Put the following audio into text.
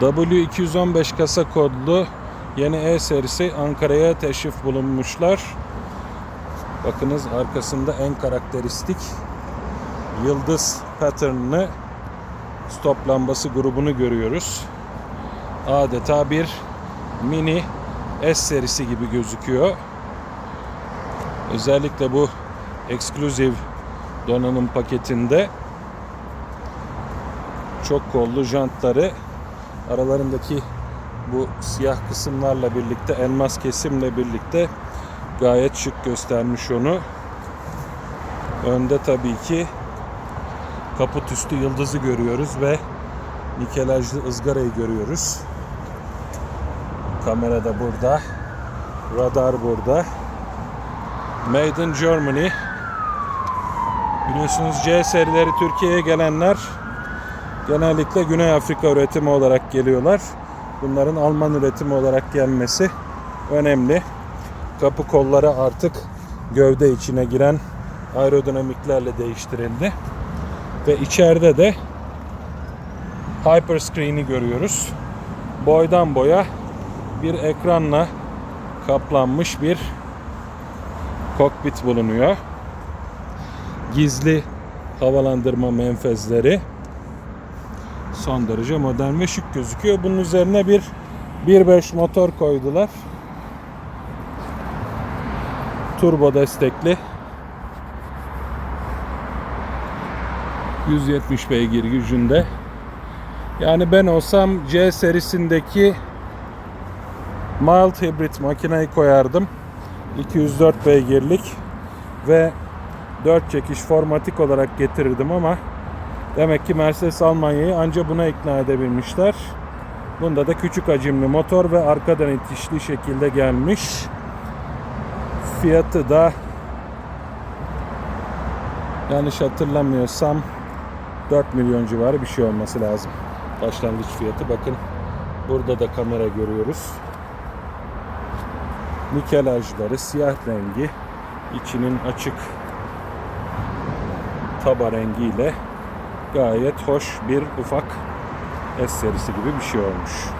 W215 kasa kodlu yeni E serisi Ankara'ya teşrif bulunmuşlar. Bakınız arkasında en karakteristik yıldız pattern'lı stop lambası grubunu görüyoruz. Adeta bir mini S serisi gibi gözüküyor. Özellikle bu ekskluziv donanım paketinde çok kollu jantları aralarındaki bu siyah kısımlarla birlikte elmas kesimle birlikte gayet şık göstermiş onu. Önde tabii ki kaput üstü yıldızı görüyoruz ve nikelajlı ızgarayı görüyoruz. Kamera da burada. Radar burada. Made in Germany. Biliyorsunuz C serileri Türkiye'ye gelenler genellikle Güney Afrika üretimi olarak geliyorlar. Bunların Alman üretimi olarak gelmesi önemli. Kapı kolları artık gövde içine giren aerodinamiklerle değiştirildi. Ve içeride de Hyper Screen'i görüyoruz. Boydan boya bir ekranla kaplanmış bir kokpit bulunuyor. Gizli havalandırma menfezleri son derece modern ve şık gözüküyor. Bunun üzerine bir 1.5 motor koydular. Turbo destekli. 170 beygir gücünde. Yani ben olsam C serisindeki mild hibrit makineyi koyardım. 204 beygirlik ve 4 çekiş formatik olarak getirirdim ama demek ki Mercedes Almanya'yı anca buna ikna edebilmişler. Bunda da küçük hacimli motor ve arkadan itişli şekilde gelmiş. Fiyatı da yanlış hatırlamıyorsam 4 milyon civarı bir şey olması lazım. Başlangıç fiyatı bakın. Burada da kamera görüyoruz. Nikelajları siyah rengi, içinin açık taba rengiyle gayet hoş bir ufak S serisi gibi bir şey olmuş.